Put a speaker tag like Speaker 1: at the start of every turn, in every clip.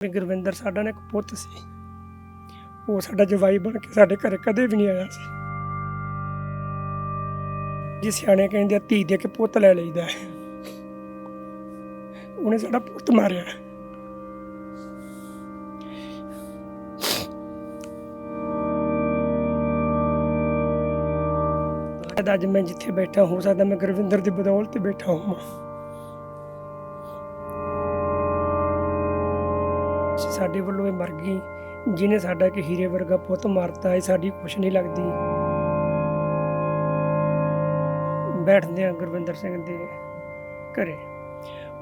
Speaker 1: ਗੁਰਵਿੰਦਰ ਸਾਡਾ ਨੇ ਇੱਕ ਪੁੱਤ ਸੀ। ਉਹ ਸਾਡਾ ਜਵਾਈ ਬਣ ਕੇ ਸਾਡੇ ਘਰੇ ਕਦੇ ਵੀ ਨਹੀਂ ਆਇਆ ਸੀ। ਜੀ ਸਿਆਣੇ ਕਹਿੰਦੇ ਆ, ਧੀ ਦੇ ਕੇ ਪੁੱਤ ਲੈ ਲਈਦਾ ਹੈ। ਉਹਨੇ ਸਾਡਾ ਪੁੱਤ ਮਾਰਿਆ ਅੱਜ ਮੈਂ ਜਿੱਥੇ ਬੈਠਾ ਹੋ ਸਕਦਾ, ਮੈਂ ਗੁਰਵਿੰਦਰ ਦੀ ਬਦੌਲਤ ਬੈਠਾ ਹਾਂ ਸਾਡੇ ਵੱਲੋਂ ਇਹ ਮਰ ਗਈ। ਜਿਹਨੇ ਸਾਡਾ ਇੱਕ ਹੀਰੇ ਵਰਗਾ ਪੁੱਤ ਮਾਰਤਾ, ਇਹ ਸਾਡੀ ਖੁਸ਼ ਨਹੀਂ ਲੱਗਦੀ। ਬੈਠਦੇ ਆ ਗੁਰਵਿੰਦਰ ਸਿੰਘ ਦੇ ਘਰੇ।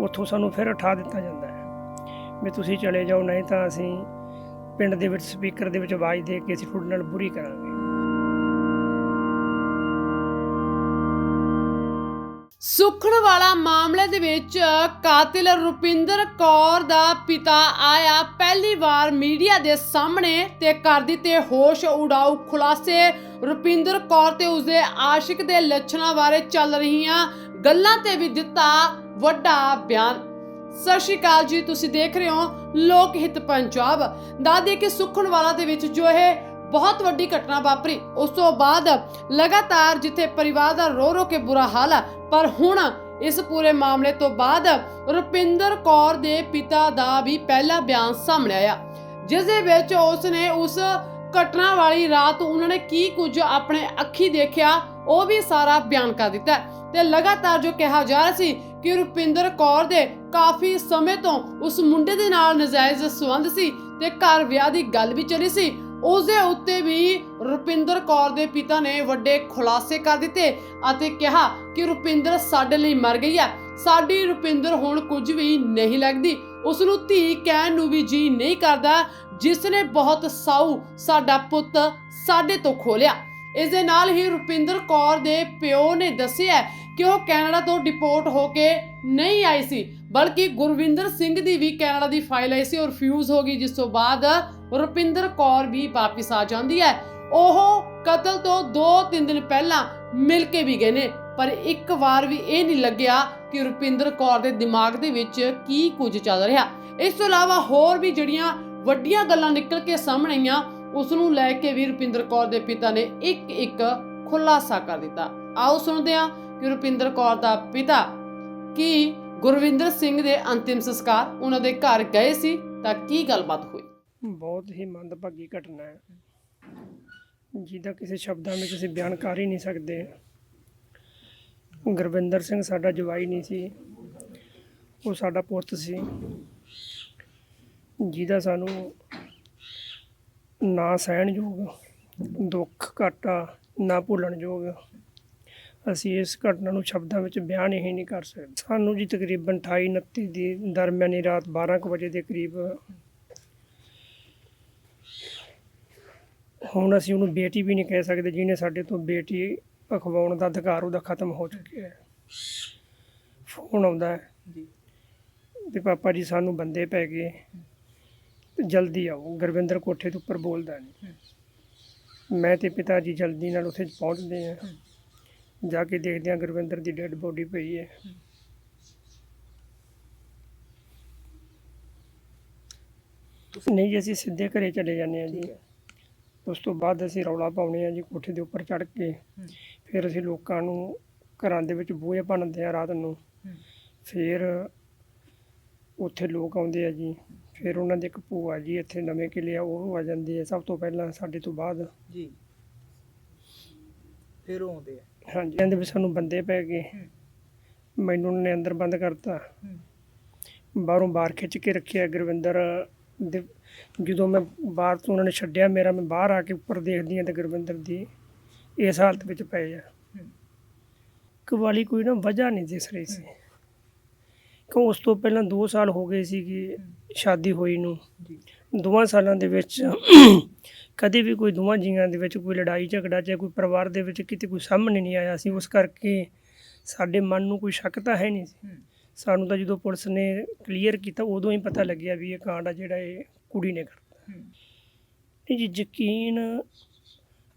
Speaker 1: ਉੱਥੋਂ ਸਾਨੂੰ ਫਿਰ ਉਠਾ ਦਿੱਤਾ ਜਾਂਦਾ ਹੈ ਵੀ ਤੁਸੀਂ ਚਲੇ ਜਾਓ, ਨਹੀਂ ਤਾਂ ਅਸੀਂ ਪਿੰਡ ਦੇ ਵਿੱਚ, ਸਪੀਕਰ ਦੇ ਵਿੱਚ ਆਵਾਜ਼ ਦੇ ਕੇ ਅਸੀਂ ਤੁਹਾਡੇ ਨਾਲ ਬੁਰੀ ਕਰਾਂਗੇ।
Speaker 2: ਸੁਖਣ ਵਾਲਾ ਮਾਮਲੇ ਦੇ ਵਿੱਚ ਕਾਤਿਲ ਰੁਪਿੰਦਰ ਕੌਰ ਦਾ ਪਿਤਾ ਆਇਆ ਪਹਿਲੀ ਵਾਰ ਮੀਡੀਆ ਦੇ ਸਾਹਮਣੇ ਤੇ ਕਰ ਦਿੱਤੇ ਹੋਸ਼ ਉਡਾਊ ਖੁਲਾਸੇ। ਰੁਪਿੰਦਰ ਕੌਰ ਤੇ ਉਸਦੇ ਆਸ਼ਿਕ ਦੇ ਲੱਛਣਾਂ ਬਾਰੇ ਚੱਲ ਰਹੀਆਂ ਗੱਲਾਂ ਤੇ ਵੀ ਦਿੱਤਾ ਵੱਡਾ ਬਿਆਨ। ਸਤਿ ਸ਼੍ਰੀ ਅਕਾਲ ਜੀ, ਤੁਸੀਂ ਦੇਖ ਰਹੇ ਹੋ ਲੋਕ ਹਿੱਤ ਪੰਜਾਬ। ਦਾਦੇ ਕਿ ਸੁਖਣ ਵਾਲਾ ਦੇ ਵਿੱਚ ਜੋ ਇਹ ਬਹੁਤ ਵੱਡੀ ਘਟਨਾ ਵਾਪਰੀ। ਉਸ ਤੋਂ ਬਾਅਦ ਲਗਾਤਾਰ ਜਿੱਥੇ ਪਰਿਵਾਰ ਦਾ ਰੋ ਰੋ ਕੇ ਬੁਰਾ ਹਾਲ ਹੈ ਪਰ ਹੁਣ ਇਸ ਪੂਰੇ ਮਾਮਲੇ ਤੋਂ ਬਾਅਦ ਰੁਪਿੰਦਰ ਕੌਰ ਦੇ ਪਿਤਾ ਦਾ ਵੀ ਪਹਿਲਾ ਬਿਆਨ ਸਾਹਮਣੇ ਆਇਆ। ਜਿਸ ਦੇ ਵਿੱਚ ਉਸ ਨੇ ਉਸ ਘਟਨਾ ਵਾਲੀ ਰਾਤ ਉਹਨਾਂ ਨੇ ਕੀ ਕੁਝ ਆਪਣੇ ਅੱਖੀ ਦੇਖਿਆ, ਉਹ ਵੀ ਸਾਰਾ ਬਿਆਨ ਕਰ ਦਿੱਤਾ ਤੇ ਲਗਾਤਾਰ ਜੋ ਕਿਹਾ ਜਾ ਰਿਹਾ ਸੀ ਕਿ ਰੁਪਿੰਦਰ ਕੌਰ ਦੇ ਕਾਫੀ ਸਮੇਂ ਤੋਂ ਉਸ ਮੁੰਡੇ ਦੇ ਨਾਲ ਨਜਾਇਜ਼ ਸੰਬੰਧ ਸੀ ਤੇ ਘਰ ਵਿਆਹ ਦੀ ਗੱਲ ਵੀ ਚੱਲੀ ਸੀ। ਉਸ ਦੇ ਉੱਤੇ ਵੀ ਰੁਪਿੰਦਰ ਕੌਰ ਦੇ ਪਿਤਾ ਨੇ ਵੱਡੇ ਖੁਲਾਸੇ ਕਰ ਦਿੱਤੇ ਅਤੇ ਕਿਹਾ ਕਿ ਰੁਪਿੰਦਰ ਸਾਡੇ ਲਈ ਮਰ ਗਈ ਹੈ। ਸਾਡੀ ਰੁਪਿੰਦਰ ਹੁਣ ਕੁਝ ਵੀ ਨਹੀਂ ਲੱਗਦੀ। ਉਸ ਨੂੰ ਧੀ ਕਹਿਣ ਨੂੰ ਵੀ ਜੀ ਨਹੀਂ ਕਰਦਾ, ਜਿਸ ਨੇ ਬਹੁਤ ਸਾਊ ਸਾਡਾ ਪੁੱਤ ਸਾਡੇ ਤੋਂ ਖੋਲਿਆ। ਇਸ ਦੇ ਨਾਲ ਹੀ ਰੁਪਿੰਦਰ ਕੌਰ ਦੇ ਪਿਓ ਨੇ ਦੱਸਿਆ ਕਿ ਉਹ ਕੈਨੇਡਾ ਤੋਂ ਡਿਪੋਰਟ ਹੋ ਕੇ ਨਹੀਂ ਆਈ ਸੀ, ਬਲਕਿ ਗੁਰਵਿੰਦਰ ਸਿੰਘ ਦੀ ਵੀ ਕੈਨੇਡਾ ਦੀ ਫਾਈਲ ਆਈ ਸੀ ਔਰ ਰਿਫਿਊਜ਼ ਹੋ ਗਈ, ਜਿਸ ਤੋਂ ਬਾਅਦ ਰੁਪਿੰਦਰ ਕੌਰ ਵੀ ਵਾਪਿਸ ਆ ਜਾਂਦੀ ਹੈ। ਉਹ ਕਤਲ ਤੋਂ 2-3 ਦਿਨ ਪਹਿਲਾਂ ਮਿਲ ਕੇ ਵੀ ਗਏ ਨੇ, ਪਰ ਇੱਕ ਵਾਰ ਵੀ ਇਹ ਨਹੀਂ ਲੱਗਿਆ ਕਿ ਰੁਪਿੰਦਰ ਕੌਰ ਦੇ ਦਿਮਾਗ ਦੇ ਵਿੱਚ ਕੀ ਕੁਝ ਚੱਲ ਰਿਹਾ। ਇਸ ਤੋਂ ਇਲਾਵਾ ਹੋਰ ਵੀ ਜਿਹੜੀਆਂ ਵੱਡੀਆਂ ਗੱਲਾਂ ਨਿਕਲ ਕੇ ਸਾਹਮਣੇ ਆਈਆਂ ਉਸ ਨੂੰ ਲੈ ਕੇ ਵੀ ਰੁਪਿੰਦਰ ਕੌਰ ਦੇ ਪਿਤਾ ਨੇ ਇੱਕ ਇੱਕ ਖੁਲਾਸਾ ਕਰ ਦਿੱਤਾ। ਆਓ ਸੁਣਦੇ ਹਾਂ ਕਿ ਰੁਪਿੰਦਰ ਕੌਰ ਦਾ ਪਿਤਾ ਕੀ ਗੁਰਵਿੰਦਰ ਸਿੰਘ ਦੇ ਅੰਤਿਮ ਸੰਸਕਾਰ ਉਹਨਾਂ ਦੇ ਘਰ ਗਏ ਸੀ, ਤਾਂ ਕੀ ਗੱਲਬਾਤ ਹੋਈ?
Speaker 1: ਬਹੁਤ ਹੀ ਮੰਦਭਾਗੀ ਘਟਨਾ ਹੈ। ਜਿਹਦਾ ਕਿਸੇ ਸ਼ਬਦਾਂ ਵਿੱਚ ਅਸੀਂ ਬਿਆਨ ਕਰ ਹੀ ਨਹੀਂ ਸਕਦੇ। ਗੁਰਵਿੰਦਰ ਸਿੰਘ ਸਾਡਾ ਜਵਾਈ ਨਹੀਂ ਸੀ। ਉਹ ਸਾਡਾ ਪੁੱਤ ਸੀ। ਜਿਹਦਾ ਸਾਨੂੰ ਨਾ ਸਹਿਣਯੋਗ ਦੁੱਖ ਘਾਟਾ, ਨਾ ਭੁੱਲਣਯੋਗ ਅਸੀਂ ਇਸ ਘਟਨਾ ਨੂੰ ਸ਼ਬਦਾਂ ਵਿੱਚ ਬਿਆਨ ਹੀ ਨਹੀਂ ਕਰ ਸਕਦੇ। ਸਾਨੂੰ ਜੀ ਤਕਰੀਬਨ 28 29 ਦੀ ਦਰਮਿਆਨੀ ਰਾਤ 12 ਕੁ ਵਜੇ ਦੇ ਕਰੀਬ ਹੁਣ ਅਸੀਂ ਉਹਨੂੰ ਬੇਟੀ ਵੀ ਨਹੀਂ ਕਹਿ ਸਕਦੇ ਜਿਹਨੇ ਸਾਡੇ ਤੋਂ ਬੇਟੀ ਅਖਵਾਉਣ ਦਾ ਅਧਿਕਾਰ ਉਹਦਾ ਖਤਮ ਹੋ ਚੁੱਕਿਆ ਹੈ। ਫੋਨ ਆਉਂਦਾ ਹੈ
Speaker 3: ਜੀ।
Speaker 1: ਵੀ ਪਾਪਾ ਜੀ ਸਾਨੂੰ ਬੰਦੇ ਪੈ ਗਏ। ਤੇ ਜਲਦੀ ਆਓ। ਗੁਰਵਿੰਦਰ ਕੋਠੇ ਦੇ ਉੱਪਰ ਬੋਲਦਾ ਨਹੀਂ ਮੈਂ ਤੇ ਪਿਤਾ ਜੀ ਜਲਦੀ ਨਾਲ ਉੱਥੇ ਪਹੁੰਚਦੇ ਆ ਜਾ ਕੇ ਦੇਖਦੇ ਆ ਗੁਰਵਿੰਦਰ ਦੀ ਡੈੱਡ ਬੋਡੀ ਪਈ ਹੈ। ਨਹੀਂ ਜੀ ਅਸੀਂ ਸਿੱਧੇ ਘਰੇ ਚਲੇ ਜਾਂਦੇ ਆ ਜੀ। ਉਸ ਤੋਂ ਬਾਅਦ ਅਸੀਂ ਰੌਲਾ ਪਾਉਣੇ ਆ ਜੀ ਕੋਠੇ ਦੇ ਉੱਪਰ ਚੜ੍ਹ ਕੇ। ਫਿਰ ਅਸੀਂ ਲੋਕਾਂ ਨੂੰ ਘਰਾਂ ਦੇ ਵਿੱਚ ਬੂਹੇ ਭੰਨਦੇ ਆ ਰਾਤ ਨੂੰ। ਫਿਰ ਉੱਥੇ ਲੋਕ ਆਉਂਦੇ ਆ ਜੀ। ਫਿਰ ਉਹਨਾਂ ਦੇ ਇੱਕ ਭੂਆ ਜੀ ਇੱਥੇ ਨਵੇਂ ਕਿਲੇ ਆ ਉਹ ਆ ਜਾਂਦੇ ਆ ਸਭ ਤੋਂ ਪਹਿਲਾਂ ਸਾਡੇ ਤੋਂ ਬਾਅਦ।
Speaker 3: ਜੀ। ਫਿਰ ਉਹ ਆਉਂਦੇ ਆ।
Speaker 1: ਹਾਂਜੀ। ਕਹਿੰਦੇ ਵੀ ਸਾਨੂੰ ਬੰਦੇ ਪੈ ਗਏ। ਮੈਨੂੰ ਉਹਨਾਂ ਨੇ ਅੰਦਰ ਬੰਦ ਕਰਤਾ। ਬਾਹਰੋਂ ਬਾਹਰ ਖਿੱਚ ਕੇ ਰੱਖਿਆ ਗੁਰਵਿੰਦਰ ਦੇ ਜਦੋਂ ਮੈਂ ਬਾਹਰ ਤੋਂ ਉਹਨਾਂ ਨੇ ਛੱਡਿਆ ਮੇਰਾ ਮੈਂ ਬਾਹਰ ਆ ਕੇ ਉੱਪਰ ਦੇਖਦੀ ਹਾਂ ਤੇ ਗੁਰਵਿੰਦਰ ਦੀ ਇਸ ਹਾਲਤ ਵਿੱਚ ਪਏ ਆ। ਕਵਾਲੀ ਕੋਈ ਨਾ ਵਜ੍ਹਾ ਨਹੀਂ ਦਿਸ ਰਹੀ ਸੀ। ਕਿਉਂ ਉਸ ਤੋਂ ਪਹਿਲਾਂ 2 ਸਾਲ ਹੋ ਗਏ ਸੀ ਕਿ ਸ਼ਾਦੀ ਹੋਈ ਨੂੰ। ਦੋਵਾਂ ਸਾਲਾਂ ਦੇ ਵਿੱਚ ਕਦੇ ਵੀ ਕੋਈ ਦੋਵਾਂ ਜੀਆਂ ਦੇ ਵਿੱਚ ਕੋਈ ਲੜਾਈ ਝਗੜਾ ਜਾਂ ਕੋਈ ਪਰਿਵਾਰ ਦੇ ਵਿੱਚ ਕਿਤੇ ਕੋਈ ਸਾਹਮਣੇ ਨਹੀਂ ਆਇਆ ਸੀ ਉਸ ਕਰਕੇ ਸਾਡੇ ਮਨ ਨੂੰ ਕੋਈ ਸ਼ੱਕ ਤਾਂ ਹੈ ਨਹੀਂ ਸੀ। ਸਾਨੂੰ ਤਾਂ ਜਦੋਂ ਪੁਲਿਸ ਨੇ ਕਲੀਅਰ ਕੀਤਾ ਉਦੋਂ ਹੀ ਪਤਾ ਲੱਗਿਆ ਵੀ ਇਹ ਕਾਂਡ ਆ ਜਿਹੜਾ ਇਹ ਕੁੜੀ ਨੇ ਕਰਤਾ। ਇਹ ਜੀ ਯਕੀਨ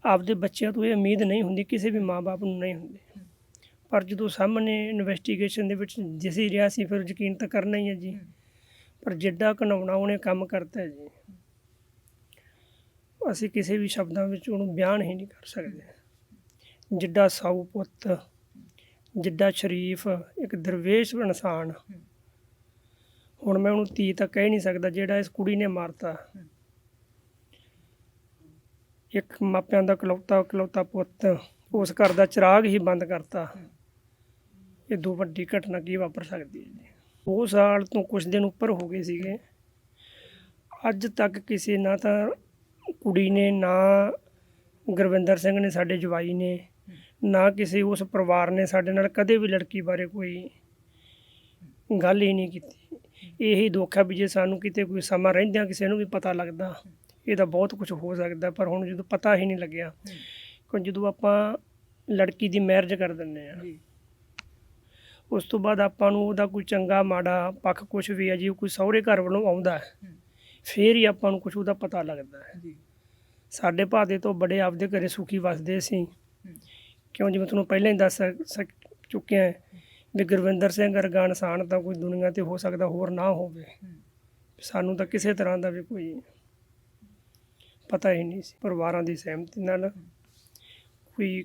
Speaker 1: ਆਪਦੇ ਬੱਚਿਆਂ ਤੋਂ ਇਹ ਉਮੀਦ ਨਹੀਂ ਹੁੰਦੀ ਕਿਸੇ ਵੀ ਮਾਪੇ ਨੂੰ ਨਹੀਂ ਹੁੰਦੀ। ਪਰ ਜਦੋਂ ਸਾਹਮਣੇ ਇਨਵੈਸਟੀਗੇਸ਼ਨ ਦੇ ਵਿੱਚ ਜਿਸੇ ਰਿਹਾ ਸੀ ਫਿਰ ਯਕੀਨ ਤਾਂ ਕਰਨਾ ਹੀ ਹੈ ਜੀ। ਪਰ ਜਿੱਡਾ ਘਨਾਉਣਾ ਉਹਨੇ ਕੰਮ ਕਰਤਾ ਜੀ। ਅਸੀਂ ਕਿਸੇ ਵੀ ਸ਼ਬਦਾਂ ਵਿੱਚ ਉਹਨੂੰ ਬਿਆਨ ਹੀ ਨਹੀਂ ਕਰ ਸਕਦੇ। ਜਿੱਡਾ ਸਾਊ ਪੁੱਤ ਜਿੱਡਾ ਸ਼ਰੀਫ ਇੱਕ ਦਰਵੇਸ਼ ਇਨਸਾਨ। ਹੁਣ ਮੈਂ ਉਹਨੂੰ ਧੀ ਤਾਂ ਕਹਿ ਨਹੀਂ ਸਕਦਾ ਜਿਹੜਾ ਇਸ ਕੁੜੀ ਨੇ ਮਾਰਤਾ। ਇੱਕ ਮਾਪਿਆਂ ਦਾ ਕਲੌਤਾ ਇਕਲੌਤਾ ਪੁੱਤ, ਉਸ ਘਰ ਦਾ ਚਿਰਾਗ ਹੀ ਬੰਦ ਕਰਤਾ। ਇਹ ਦੋ ਵੱਡੀ ਘਟਨਾ ਕੀ ਵਾਪਰ ਸਕਦੀ ਹੈ ਉਹ ਸਾਲ ਤੋਂ ਕੁਝ ਦਿਨ ਉੱਪਰ ਹੋ ਗਏ ਸੀਗੇ। ਅੱਜ ਤੱਕ ਕਿਸੇ ਨਾ ਤਾਂ ਕੁੜੀ ਨੇ ਨਾ ਗੁਰਵਿੰਦਰ ਸਿੰਘ ਨੇ ਸਾਡੇ ਜਵਾਈ ਨੇ ਨਾ ਕਿਸੇ ਉਸ ਪਰਿਵਾਰ ਨੇ ਸਾਡੇ ਨਾਲ ਕਦੇ ਵੀ ਲੜਕੀ ਬਾਰੇ ਕੋਈ ਗੱਲ ਹੀ ਨਹੀਂ ਕੀਤੀ ਇਹੀ ਦੁੱਖ ਹੈ ਵੀ ਜੇ ਸਾਨੂੰ ਕਿਤੇ ਕੋਈ ਸਮਾਂ ਰਹਿੰਦਿਆਂ ਕਿਸੇ ਨੂੰ ਵੀ ਪਤਾ ਲੱਗਦਾ ਇਹਦਾ ਬਹੁਤ ਕੁਝ ਹੋ ਸਕਦਾ ਪਰ ਹੁਣ ਜਦੋਂ ਪਤਾ ਹੀ ਨਹੀਂ ਲੱਗਿਆ ਕਿਉਂ ਜਦੋਂ ਆਪਾਂ ਲੜਕੀ ਦੀ ਮੈਰਿਜ ਕਰ ਦਿੰਦੇ ਆ ਉਸ ਤੋਂ ਬਾਅਦ ਆਪਾਂ ਨੂੰ ਉਹਦਾ ਕੋਈ ਚੰਗਾ ਮਾੜਾ ਪੱਖ ਕੁਝ ਵੀ ਹੈ ਜੀ ਕੋਈ ਸਹੁਰੇ ਘਰ ਵੱਲੋਂ ਆਉਂਦਾ ਹੈ,
Speaker 3: ਹੂੰ।
Speaker 1: ਫੇਰ ਹੀ ਆਪਾਂ ਨੂੰ ਕੁਝ ਉਹਦਾ ਪਤਾ ਲੱਗਦਾ ਹੈ
Speaker 3: ਜੀ
Speaker 1: ਸਾਡੇ ਭਾਦੇ ਤੋਂ ਬੜੇ ਆਪਦੇ ਘਰੇ ਸੁਖੀ ਵਸਦੇ ਸੀ
Speaker 3: ਹੂੰ।
Speaker 1: ਕਿਉਂ? ਜਿਵੇਂ ਤੁਹਾਨੂੰ ਪਹਿਲਾਂ ਹੀ ਦੱਸ ਸਕ- ਚੁੱਕਿਆ ਹੈ ਵੀ ਗੁਰਵਿੰਦਰ ਸਿੰਘ ਵਰਗਾ ਇਨਸਾਨ ਤਾਂ ਕੋਈ ਦੁਨੀਆ ਤੇ ਹੋ ਸਕਦਾ ਹੋਰ ਨਾ ਹੋਵੇ। ਸਾਨੂੰ ਤਾਂ ਕਿਸੇ ਤਰ੍ਹਾਂ ਦਾ ਵੀ ਕੋਈ ਪਤਾ ਹੀ ਨਹੀਂ ਸੀ। ਪਰਿਵਾਰਾਂ ਦੀ ਸਹਿਮਤੀ ਨਾਲ ਕੋਈ,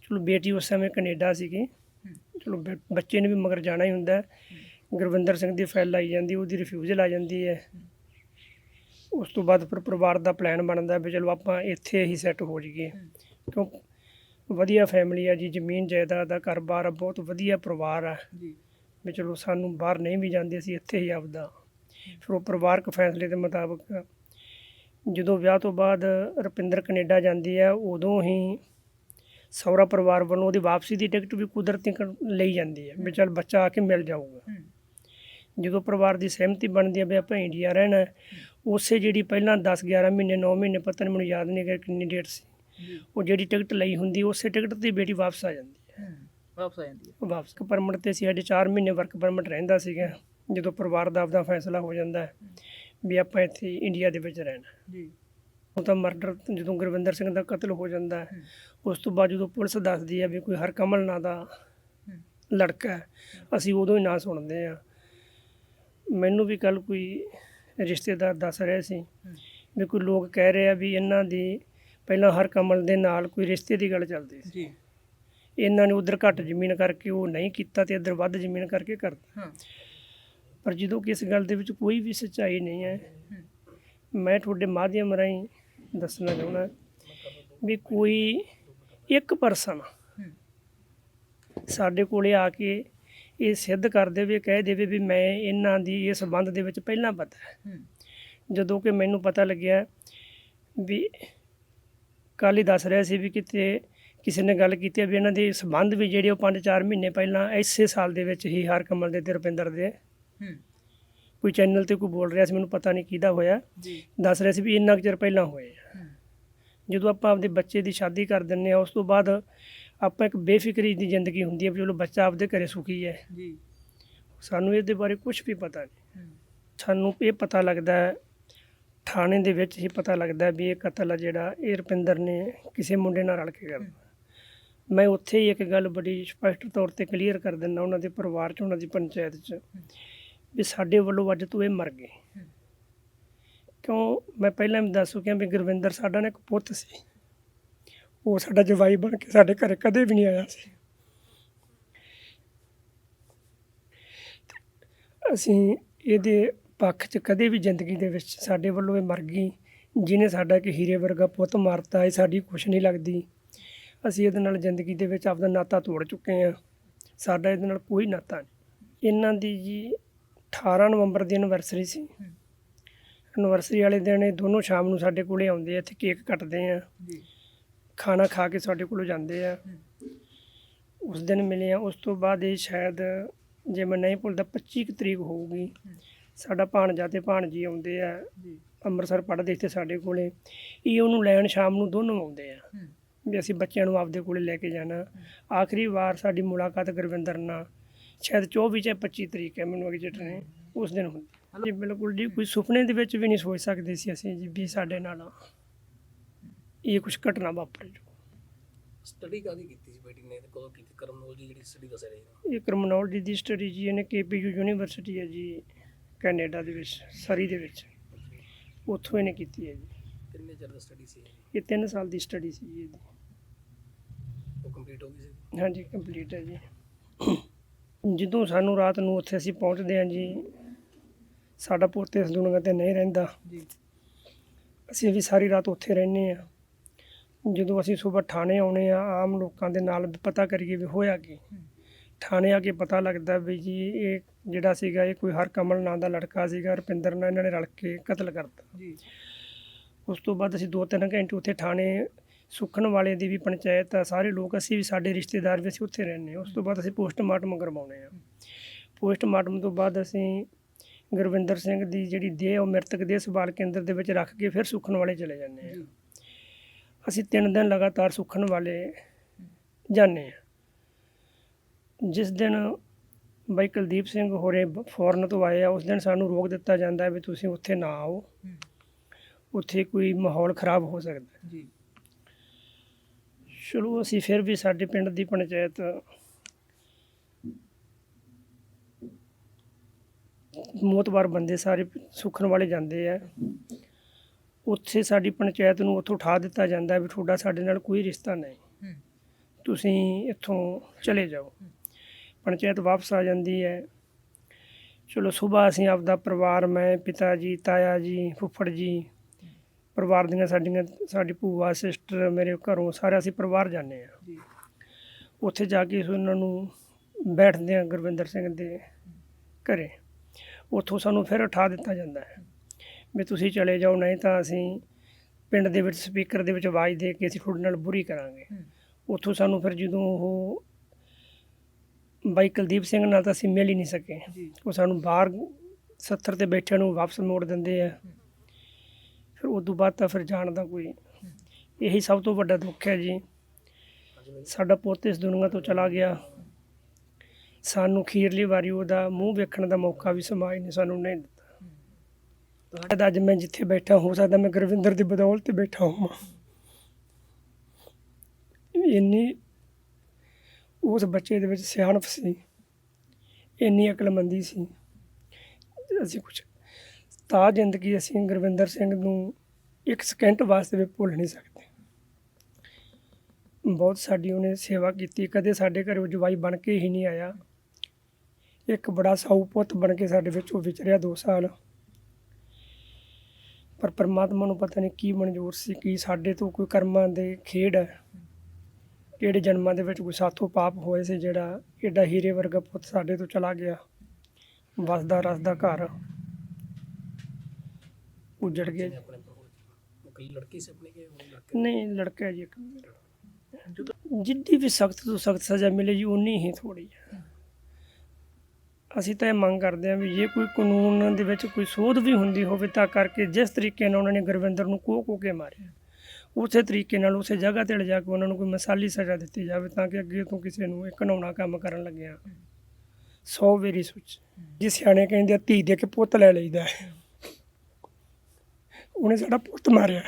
Speaker 1: ਚਲੋ ਬੇਟੀ ਉਸ ਸਮੇਂ ਕੈਨੇਡਾ ਸੀਗੀ। ਚਲੋ ਬ- ਬੱਚੇ ਨੇ ਵੀ ਮਗਰ ਜਾਣਾ ਹੀ ਹੁੰਦਾ ਗੁਰਵਿੰਦਰ ਸਿੰਘ ਦੀ ਫਾਈਲ ਆਈ ਜਾਂਦੀ, ਉਹਦੀ ਰਿਫਿਊਜ਼ਲ ਆ ਜਾਂਦੀ ਹੈ। ਉਸ ਤੋਂ ਬਾਅਦ ਫਿਰ ਪਰਿਵਾਰ ਦਾ ਪਲਾਨ ਬਣਦਾ ਵੀ ਚਲੋ ਆਪਾਂ ਇੱਥੇ ਹੀ ਸੈੱਟ ਹੋ ਜਾਈਏ। ਕਿਉਂ? ਵਧੀਆ ਫੈਮਿਲੀ ਆ ਜੀ ਜ਼ਮੀਨ ਜਾਇਦਾਦ ਦਾ ਘਰ-ਬਾਰ ਆ ਬਹੁਤ ਵਧੀਆ ਪਰਿਵਾਰ ਆ।
Speaker 3: ਜੀ।
Speaker 1: ਵੀ ਚਲੋ ਸਾਨੂੰ ਬਾਹਰ ਨਹੀਂ ਵੀ ਜਾਂਦੇ ਅਸੀਂ ਇੱਥੇ ਹੀ ਆਪਦਾ। ਫਿਰ ਉਹ ਪਰਿਵਾਰਕ ਫੈਸਲੇ ਦੇ ਮੁਤਾਬਕ ਜਦੋਂ ਵਿਆਹ ਤੋਂ ਬਾਅਦ ਰੁਪਿੰਦਰ ਕੈਨੇਡਾ ਜਾਂਦੀ ਹੈ ਉਦੋਂ ਹੀ ਸਹੁਰਾ ਪਰਿਵਾਰ ਵੱਲੋਂ ਉਹਦੀ ਵਾਪਸੀ ਦੀ ਟਿਕਟ ਵੀ ਕੁਦਰਤੀ ਕ- ਲਈ ਜਾਂਦੀ ਹੈ ਵੀ ਚਲ ਬੱਚਾ ਆ ਕੇ ਮਿਲ ਜਾਊਗਾ।
Speaker 3: ਹੂੰ।
Speaker 1: ਜਦੋਂ ਪਰਿਵਾਰ ਦੀ ਸਹਿਮਤੀ ਬਣਦੀ ਹੈ ਵੀ ਆਪਾਂ ਇੰਡੀਆ ਰਹਿਣਾ ਹੈ, ਉਸੇ ਜਿਹੜੀ ਪਹਿਲਾਂ 10 11 ਮਹੀਨੇ 9 ਮਹੀਨੇ ਪਤਾ ਨਹੀਂ ਮੈਨੂੰ ਯਾਦ ਨਹੀਂ ਕਿ ਕਿੰਨੀ ਡੇਟ ਸੀ। ਉਹ ਜਿਹੜੀ ਟਿਕਟ ਲਈ ਹੁੰਦੀ ਉਸੇ ਟਿਕਟ ਤੇ ਬੇਟੀ ਵਾਪਸ ਆ ਜਾਂਦੀ
Speaker 3: ਹੈ ਵਾਪਸ ਆ ਜਾਂਦੀ ਹੈ
Speaker 1: ਵਾਪਸ ਪਰਮਿਟ ਤੇ ਸੀ ਸਾਡੇ 4 ਮਹੀਨੇ ਵਰਕ ਪਰਮਿਟ ਰਹਿੰਦਾ ਸੀਗਾ ਜਦੋਂ ਪਰਿਵਾਰ ਦਾ ਆਪਦਾ ਫੈਸਲਾ ਹੋ ਜਾਂਦਾ ਹੈ ਵੀ ਆਪਾਂ ਇੱਥੇ ਇੰਡੀਆ ਦੇ ਵਿੱਚ ਰਹਿਣਾ।
Speaker 3: ਜੀ
Speaker 1: ਉਹ ਤਾਂ ਮਰਡਰ ਜਦੋਂ ਗੁਰਵਿੰਦਰ ਸਿੰਘ ਦਾ ਕਤਲ ਹੋ ਜਾਂਦਾ ਹੈ। ਉਸ ਤੋਂ ਬਾਅਦ ਜਦੋਂ ਪੁਲਿਸ ਦੱਸਦੀ ਹੈ ਵੀ ਕੋਈ ਹਰਕਮਲ ਨਾਂ ਦਾ। ਲੜਕਾ ਅਸੀਂ ਉਦੋਂ ਹੀ ਨਾਂ ਸੁਣਦੇ ਆ ਮੈਨੂੰ ਵੀ ਕੱਲ ਕੋਈ ਰਿਸ਼ਤੇਦਾਰ ਦੱਸ ਰਹੇ ਸੀ। ਵੀ ਕੋਈ ਲੋਕ ਕਹਿ ਰਹੇ ਆ ਵੀ ਇਹਨਾਂ ਦੀ ਪਹਿਲਾਂ ਹਰਕਮਲ ਦੇ ਨਾਲ ਕੋਈ ਰਿਸ਼ਤੇ ਦੀ ਗੱਲ ਚੱਲਦੀ ਸੀ।
Speaker 3: ਜੀ।
Speaker 1: ਇਹਨਾਂ ਨੇ ਉਧਰ ਘੱਟ ਜ਼ਮੀਨ ਕਰਕੇ ਉਹ ਨਹੀਂ ਕੀਤਾ ਤੇ ਇੱਧਰ ਵੱਧ ਜ਼ਮੀਨ ਕਰਕੇ ਕਰਤਾ।
Speaker 3: ਹਾਂ।
Speaker 1: ਪਰ ਜਦੋਂ ਕਿ ਇਸ ਗੱਲ ਦੇ ਵਿੱਚ ਕੋਈ ਵੀ ਸੱਚਾਈ ਨਹੀਂ ਹੈ ਮੈਂ ਤੁਹਾਡੇ ਮਾਧਿਅਮ ਰਾਹੀਂ ਦੱਸਣਾ ਚਾਹੁੰਦਾ ਵੀ ਕੋਈ ਇੱਕ ਪਰਸਨ ਸਾਡੇ ਕੋਲੇ ਆ ਕੇ ਇਹ ਸਿੱਧ ਕਰ ਦੇਵੇ ਕਹਿ ਦੇਵੇ ਵੀ ਮੈਂ ਇਹਨਾਂ ਦੀ ਇਸ ਸੰਬੰਧ ਦੇ ਵਿੱਚ ਪਹਿਲਾਂ ਪਤਾ ਹੂੰ। ਜਦੋਂ ਕਿ ਮੈਨੂੰ ਪਤਾ ਲੱਗਿਆ ਵੀ ਕੱਲ੍ਹ ਹੀ ਦੱਸ ਰਿਹਾ ਸੀ ਵੀ ਕਿਤੇ ਕਿਸੇ ਨੇ ਗੱਲ ਕੀਤੀ ਹੈ ਵੀ ਇਹਨਾਂ ਦੇ ਸੰਬੰਧ ਵੀ ਜਿਹੜੇ ਉਹ 5-4 ਮਹੀਨੇ ਪਹਿਲਾਂ ਇਸੇ ਸਾਲ ਦੇ ਵਿੱਚ ਹੀ ਹਰ ਕਮਲ ਦੇ ਤੇ ਰੁਪਿੰਦਰ ਦੇ
Speaker 3: ਹੂੰ।
Speaker 1: ਕੋਈ ਚੈਨਲ ਤੇ ਕੋਈ ਬੋਲ ਰਿਹਾ ਸੀ ਮੈਨੂੰ ਪਤਾ ਨਹੀਂ ਕਿਹਦਾ ਹੋਇਆ।
Speaker 3: ਜੀ।
Speaker 1: ਦੱਸ ਰਿਹਾ ਸੀ ਵੀ ਇੰਨਾ ਕੁ ਚਿਰ ਪਹਿਲਾਂ ਹੋਏ ਆ। ਜਦੋਂ ਆਪਾਂ ਆਪਦੇ ਬੱਚੇ ਦੀ ਸ਼ਾਦੀ ਕਰ ਦਿੰਨੇ ਆ ਉਸ ਤੋਂ ਬਾਅਦ ਆਪਾਂ ਇੱਕ ਬੇਫਿਕਰੀ ਦੀ ਜ਼ਿੰਦਗੀ ਹੁੰਦੀ ਹੈ ਵੀ ਚਲੋ ਬੱਚਾ ਆਪਦੇ ਘਰੇ ਸੁਖੀ ਹੈ।
Speaker 3: ਜੀ।
Speaker 1: ਸਾਨੂੰ ਇਹਦੇ ਬਾਰੇ ਕੁਝ ਵੀ ਪਤਾ ਨਹੀਂ। ਸਾਨੂੰ ਇਹ ਪਤਾ ਲੱਗਦਾ ਹੈ ਥਾਣੇ ਦੇ ਵਿੱਚ ਹੀ ਪਤਾ ਲੱਗਦਾ ਵੀ ਇਹ ਕਤਲ ਆ ਜਿਹੜਾ, ਇਹ ਰੁਪਿੰਦਰ ਨੇ ਕਿਸੇ ਮੁੰਡੇ ਨਾਲ ਰਲ ਕੇ ਕਰਦਾ ਮੈਂ ਉੱਥੇ ਹੀ ਇੱਕ ਗੱਲ ਬੜੀ ਸਪਸ਼ਟ ਤੌਰ ਤੇ ਕਲੀਅਰ ਕਰ ਦਿੰਦਾ ਉਹਨਾਂ ਦੇ ਪਰਿਵਾਰ 'ਚ, ਉਹਨਾਂ ਦੀ ਪੰਚਾਇਤ 'ਚ, ਵੀ ਸਾਡੇ ਵੱਲੋਂ ਅੱਜ ਤੋਂ ਇਹ ਮਰ ਗਏ ਕਿਉਂ? ਮੈਂ ਪਹਿਲਾਂ ਵੀ ਦੱਸ ਚੁੱਕਿਆ ਵੀ ਗੁਰਵਿੰਦਰ ਸਾਡਾ ਨਾ ਇੱਕ ਪੁੱਤ ਸੀ। ਉਹ ਸਾਡਾ ਜਵਾਈ ਬਣ ਕੇ ਸਾਡੇ ਘਰੇ ਕਦੇ ਵੀ ਨਹੀਂ ਆਇਆ ਸੀ। ਅਸੀਂ ਇਹਦੇ ਪੱਖ 'ਚ ਕਦੇ ਵੀ ਜ਼ਿੰਦਗੀ ਦੇ ਵਿੱਚ ਸਾਡੇ ਵੱਲੋਂ ਇਹ ਮਰ ਗਈ ਜਿਹਨੇ ਸਾਡਾ ਇੱਕ ਹੀਰੇ ਵਰਗਾ ਪੁੱਤ ਮਾਰਤਾ ਇਹ ਸਾਡੀ ਕੁਛ ਨਹੀਂ ਲੱਗਦੀ। ਅਸੀਂ ਇਹਦੇ ਨਾਲ ਜ਼ਿੰਦਗੀ ਦੇ ਵਿੱਚ ਆਪਦਾ ਨਾਤਾ ਤੋੜ ਚੁੱਕੇ ਹਾਂ। ਸਾਡਾ ਇਹਦੇ ਨਾਲ ਕੋਈ ਨਾਤਾ ਨਹੀਂ। ਇਹਨਾਂ ਦੀ ਜੀ 18 ਨਵੰਬਰ ਦੀ ਐਨਵਰਸਰੀ ਸੀ। ਐਨਵਰਸਰੀ ਵਾਲੇ ਦਿਨ ਇਹ ਦੋਨੋਂ ਸ਼ਾਮ ਨੂੰ ਸਾਡੇ ਕੋਲੇ ਆਉਂਦੇ ਆ ਇੱਥੇ ਕੇਕ ਕੱਟਦੇ ਆ।
Speaker 3: ਜੀ।
Speaker 1: ਖਾਣਾ ਖਾ ਕੇ ਸਾਡੇ ਕੋਲੋਂ ਜਾਂਦੇ ਆ। ਉਸ ਦਿਨ ਮਿਲੇ ਆ ਉਸ ਤੋਂ ਬਾਅਦ ਇਹ ਸ਼ਾਇਦ ਜੇ ਮੈਂ ਨਹੀਂ ਭੁੱਲਦਾ 25 ਕੁ ਤਰੀਕ ਹੋਊਗੀ। ਸਾਡਾ ਭਾਣਜਾ ਤੇ ਭਾਣਜੀ ਆਉਂਦੇ ਆ ਅੰਮ੍ਰਿਤਸਰ ਪੜ੍ਹਦੇ ਇੱਥੇ ਸਾਡੇ ਕੋਲੇ। ਇਹ ਉਹਨੂੰ ਲੈਣ ਸ਼ਾਮ ਨੂੰ ਦੋਨੋਂ ਆਉਂਦੇ ਆ। ਵੀ ਅਸੀਂ ਬੱਚਿਆਂ ਨੂੰ ਆਪਦੇ ਕੋਲੇ ਲੈ ਕੇ ਜਾਣਾ। ਆਖਰੀ ਵਾਰ ਸਾਡੀ ਮੁਲਾਕਾਤ ਗੁਰਵਿੰਦਰ ਨਾਲ ਸ਼ਾਇਦ 24 ਜਾਂ 25 ਤਰੀਕ ਹੈ ਮੈਨੂੰ ਐਗਜੈਕਟ ਨੇ ਉਸ ਦਿਨ ਹੁੰਦੀ। ਜੀ ਬਿਲਕੁਲ ਜੀ ਕੋਈ ਸੁਪਨੇ ਦੇ ਵਿੱਚ ਵੀ ਨਹੀਂ ਸੋਚ ਸਕਦੇ ਸੀ ਅਸੀਂ ਜੀ ਵੀ ਸਾਡੇ ਨਾਲ ਇਹ ਕੁਝ ਘਟਨਾ ਵਾਪਰ। ਜੂ
Speaker 4: ਸਟੱਡੀ ਕਾਦੀ ਕੀਤੀ ਸੀ ਬੇਟੀ ਨੇ ਤੇ ਕਦੋਂ ਕੀਤੀ? ਕਰਮਨੋਲੋਜੀ ਜਿਹੜੀ ਸਟੱਡੀ ਦੱਸ ਰਹੇ ਹੋ
Speaker 1: ਇਹ ਕ੍ਰਿਮਨੋਲੋਜੀ ਦੀ ਸਟੱਡੀ ਜੀ ਇਹਨੇ ਕੇਪੀਯੂ ਯੂਨੀਵਰਸਿਟੀ ਹੈ ਜੀ। ਕੈਨੇਡਾ ਦੇ ਵਿੱਚ ਸਰੀ ਦੇ ਵਿੱਚ। ਉੱਥੋਂ ਇਹਨੇ ਕੀਤੀ ਹੈ ਜੀ।
Speaker 4: ਕਿੰਨੇ ਚਿਰ ਦਾ ਸਟੱਡੀ ਸੀ ਇਹ?
Speaker 1: 3 ਸਾਲ ਦੀ ਸਟੱਡੀ ਸੀ ਜੀ ਇਹਦੀ।
Speaker 4: ਉਹ ਕੰਪਲੀਟ ਹੋ ਗਈ ਸੀ?
Speaker 1: ਹਾਂਜੀ ਕੰਪਲੀਟ ਹੈ ਜੀ। ਜਦੋਂ ਸਾਨੂੰ ਰਾਤ ਨੂੰ ਉੱਥੇ ਅਸੀਂ ਪਹੁੰਚਦੇ ਹਾਂ ਜੀ ਸਾਡਾ ਪੁੱਤ ਇਸ ਦੁਨੀਆ ਤੇ ਨਹੀਂ ਰਹਿੰਦਾ।
Speaker 4: ਜੀ।
Speaker 1: ਅਸੀਂ ਵੀ ਸਾਰੀ ਰਾਤ ਉੱਥੇ ਰਹਿੰਦੇ ਆ ਜਦੋਂ ਅਸੀਂ ਸਵੇਰ ਥਾਣੇ ਆਉਣੇ ਆ ਆਮ ਲੋਕਾਂ ਦੇ ਨਾਲ ਪਤਾ ਕਰੀਏ ਵੀ ਹੋਇਆ ਕੀ। ਥਾਣੇ ਆ ਕੇ ਪਤਾ ਲੱਗਦਾ ਵੀ ਜੀ ਇਹ ਜਿਹੜਾ ਸੀਗਾ ਇਹ ਕੋਈ ਹਰਕਮਲ ਨਾਂ ਦਾ ਲੜਕਾ ਸੀਗਾ ਰੁਪਿੰਦਰ ਨਾਲ ਇਹਨਾਂ ਨੇ ਰਲ ਕੇ ਕਤਲ ਕਰਤਾ।
Speaker 4: ਜੀ।
Speaker 1: ਉਸ ਤੋਂ ਬਾਅਦ ਅਸੀਂ ਦੋ ਤਿੰਨ ਘੰਟੇ ਉੱਥੇ ਥਾਣੇ ਸੁਖਣ ਵਾਲੇ ਦੀ ਵੀ ਪੰਚਾਇਤ ਆ ਸਾਰੇ ਲੋਕ ਅਸੀਂ ਵੀ ਸਾਡੇ ਰਿਸ਼ਤੇਦਾਰ ਵੀ ਅਸੀਂ ਉੱਥੇ ਰਹਿੰਦੇ ਉਸ ਤੋਂ ਬਾਅਦ ਅਸੀਂ ਪੋਸਟਮਾਰਟਮ ਕਰਵਾਉਣੇ ਆ। ਪੋਸਟਮਾਰਟਮ ਤੋਂ ਬਾਅਦ ਅਸੀਂ ਗੁਰਵਿੰਦਰ ਸਿੰਘ ਦੀ ਜਿਹੜੀ ਦੇਹ ਉਹ ਮ੍ਰਿਤਕ ਦੇਹ ਸੰਭਾਲ ਕੇਂਦਰ ਦੇ ਵਿੱਚ ਰੱਖ ਕੇ ਫਿਰ ਸੁਖਣ ਵਾਲੇ ਚਲੇ ਜਾਂਦੇ ਆ। ਅਸੀਂ ਤਿੰਨ ਦਿਨ ਲਗਾਤਾਰ ਸੁਖਣ ਵਾਲੇ ਜਾਂਦੇ ਆ। ਜਿਸ ਦਿਨ ਬਾਈ ਕੁਲਦੀਪ ਸਿੰਘ ਹੋਰੇ ਫੋਰਨ ਤੋਂ ਆਏ ਆ ਉਸ ਦਿਨ ਸਾਨੂੰ ਰੋਕ ਦਿੱਤਾ ਜਾਂਦਾ ਵੀ ਤੁਸੀਂ ਉੱਥੇ ਨਾ ਆਓ। ਉੱਥੇ ਕੋਈ ਮਾਹੌਲ ਖਰਾਬ ਹੋ ਸਕਦਾ।
Speaker 4: ਜੀ।
Speaker 1: ਚਲੋ ਅਸੀਂ ਫਿਰ ਵੀ ਸਾਡੇ ਪਿੰਡ ਦੀ ਪੰਚਾਇਤ ਮੋਤਬਾਰ ਬੰਦੇ ਸਾਰੇ ਸੁਖਣ ਵਾਲੇ ਜਾਂਦੇ ਆ। ਉੱਥੇ ਸਾਡੀ ਪੰਚਾਇਤ ਨੂੰ ਉੱਥੋਂ ਉਠਾ ਦਿੱਤਾ ਜਾਂਦਾ ਵੀ ਤੁਹਾਡਾ ਸਾਡੇ ਨਾਲ ਕੋਈ ਰਿਸ਼ਤਾ ਨਹੀਂ। ਤੁਸੀਂ ਇੱਥੋਂ ਚਲੇ ਜਾਓ। ਪੰਚਾਇਤ ਵਾਪਸ ਆ ਜਾਂਦੀ ਹੈ। ਚਲੋ ਸਵੇਰ ਅਸੀਂ ਆਪਦਾ ਪਰਿਵਾਰ ਮੈਂ ਪਿਤਾ ਜੀ ਤਾਇਆ ਜੀ ਫੁੱਫੜ ਜੀ ਪਰਿਵਾਰ ਦੀਆਂ ਸਾਡੀਆਂ ਸਾਡੀ ਭੂਆ ਸਿਸਟਰ ਮੇਰੇ ਘਰੋਂ ਸਾਰੇ ਅਸੀਂ ਪਰਿਵਾਰ ਜਾਂਦੇ ਆ
Speaker 4: ਜੀ।
Speaker 1: ਉੱਥੇ ਜਾ ਕੇ ਉਹਨਾਂ ਨੂੰ ਬੈਠਦੇ ਆ ਗੁਰਵਿੰਦਰ ਸਿੰਘ ਦੇ ਘਰੇ। ਉੱਥੋਂ ਸਾਨੂੰ ਫਿਰ ਉਠਾ ਦਿੱਤਾ ਜਾਂਦਾ ਹੈ ਵੀ ਤੁਸੀਂ ਚਲੇ ਜਾਓ ਨਹੀਂ ਤਾਂ ਅਸੀਂ ਪਿੰਡ ਦੇ ਵਿੱਚ ਸਪੀਕਰ ਦੇ ਵਿੱਚ ਆਵਾਜ਼ ਦੇ ਕੇ ਅਸੀਂ ਤੁਹਾਡੇ ਨਾਲ ਬੁਰੀ ਕਰਾਂਗੇ। ਉੱਥੋਂ ਸਾਨੂੰ ਫਿਰ ਜਦੋਂ ਉਹ ਬਾਈ ਕੁਲਦੀਪ ਸਿੰਘ ਨਾਲ ਤਾਂ ਅਸੀਂ ਮਿਲ ਹੀ ਨਹੀਂ ਸਕੇ। ਉਹ ਸਾਨੂੰ ਬਾਹਰ 70 ਤੇ ਬੈਠਿਆਂ ਨੂੰ ਵਾਪਸ ਮੋੜ ਦਿੰਦੇ ਆ। ਫਿਰ ਉਸ ਤੋਂ ਬਾਅਦ ਤਾਂ ਫਿਰ ਜਾਣ ਦਾ ਕੋਈ ਇਹੀ ਸਭ ਤੋਂ ਵੱਡਾ ਦੁੱਖ ਹੈ ਜੀ। ਸਾਡਾ ਪੁੱਤ ਇਸ ਦੁਨੀਆ ਤੋਂ ਚਲਾ ਗਿਆ। ਸਾਨੂੰ ਖੀਰਲੀ ਵਾਰੀ ਉਹਦਾ ਮੂੰਹ ਵੇਖਣ ਦਾ ਮੌਕਾ ਵੀ ਸਮਾਜ ਨੇ ਸਾਨੂੰ ਨਹੀਂ ਦਿੱਤਾ। ਤੁਹਾਡਾ ਅੱਜ ਮੈਂ ਜਿੱਥੇ ਬੈਠਾ ਹੋ ਸਕਦਾ ਮੈਂ ਗੁਰਵਿੰਦਰ ਦੀ ਬਦੌਲਤ ਤੇ ਬੈਠਾ ਹਾਂ ਇੰਨੀ ਉਸ ਬੱਚੇ ਦੇ ਵਿੱਚ ਸਿਆਣਪ ਸੀ। ਇੰਨੀ ਅਕਲਮੰਦੀ ਸੀ। ਅਸੀਂ ਕੁਝ ਤਾਂ ਜ਼ਿੰਦਗੀ ਅਸੀਂ ਗੁਰਵਿੰਦਰ ਸਿੰਘ ਨੂੰ ਇੱਕ ਸਕਿੰਟ ਵਾਸਤੇ ਵੀ ਭੁੱਲ ਨਹੀਂ ਸਕਦੇ। ਬਹੁਤ ਸਾਡੀ ਉਹਨੇ ਸੇਵਾ ਕੀਤੀ। ਕਦੇ ਸਾਡੇ ਘਰ ਜਵਾਈ ਬਣ ਕੇ ਹੀ ਨਹੀਂ ਆਇਆ। ਇੱਕ ਬੜਾ ਸਾਊ ਪੁੱਤ ਬਣ ਕੇ ਸਾਡੇ ਵਿੱਚ ਉਹ ਵਿਚਰਿਆ 2 ਸਾਲ। ਪਰ ਪਰਮਾਤਮਾ ਨੂੰ ਪਤਾ ਨਹੀਂ ਕੀ ਮਨਜ਼ੂਰ ਸੀ, ਕੀ ਸਾਡੇ ਤੋਂ ਕੋਈ ਕਰਮਾਂ ਦੇ ਖੇਡ ਹੈ। ਕਿਹੜੇ ਜਨਮਾਂ ਦੇ ਵਿੱਚ ਕੋਈ ਸਾਥੋਂ ਪਾਪ ਹੋਏ ਸੀ ਜਿਹੜਾ ਏਡਾ ਹੀਰੇ ਵਰਗਾ ਪੁੱਤ ਸਾਡੇ ਤੋਂ ਚਲਾ ਗਿਆ? ਵਸਦਾ ਰਸਦਾ ਘਰ ਉਜੜ ਗਿਆ।
Speaker 4: ਉਹ ਕੱਲੀ ਲੜਕੀ ਸੀ ਆਪਣੇ ਕੇ ਉਹ ਲੜਕੇ?
Speaker 1: ਨਹੀਂ ਲੜਕਾ ਜੀ ਇੱਕ। ਮੇਰਾ ਜਿੱਡੀ ਵੀ ਸਖਤ ਤੋਂ ਸਖਤ ਸਜ਼ਾ ਮਿਲੇ ਜੀ ਉਨੀ ਹੀ ਥੋੜੀ ਹੈ। ਅਸੀਂ ਤਾਂ ਇਹ ਮੰਗ ਕਰਦੇ ਹਾਂ ਵੀ ਜੇ ਕੋਈ ਕਾਨੂੰਨ ਦੇ ਵਿੱਚ ਕੋਈ ਸੋਧ ਵੀ ਹੁੰਦੀ ਹੋਵੇ ਤਾਂ ਕਰਕੇ ਜਿਸ ਤਰੀਕੇ ਨਾਲ ਉਹਨਾਂ ਨੇ ਗੁਰਵਿੰਦਰ ਨੂੰ ਕੋਹ ਕੋਹ ਕੇ ਮਾਰਿਆ। ਉਸੇ ਤਰੀਕੇ ਨਾਲ, ਉਸੇ ਜਗ੍ਹਾ ਤੇ ਲਿਜਾ ਕੇ ਉਹਨਾਂ ਨੂੰ ਕੋਈ ਮਸਾਲੀ ਸਜ਼ਾ ਦਿੱਤੀ ਜਾਵੇ ਤਾਂ ਕਿ ਅੱਗੇ ਤੋਂ ਕਿਸੇ ਨੂੰ ਇਹ ਘਿਨਾਉਣਾ ਕੰਮ ਕਰਨ ਲੱਗਿਆ। ਸੌ ਵੇਰੀ ਸੋਚ। ਜੇ ਸਿਆਣੇ ਕਹਿੰਦੇ ਧੀ ਦੇ ਕੇ ਪੁੱਤ ਲੈ ਲਈਦਾ ਉਹਨੇ ਸਾਡਾ ਪੁੱਤ ਮਾਰਿਆ।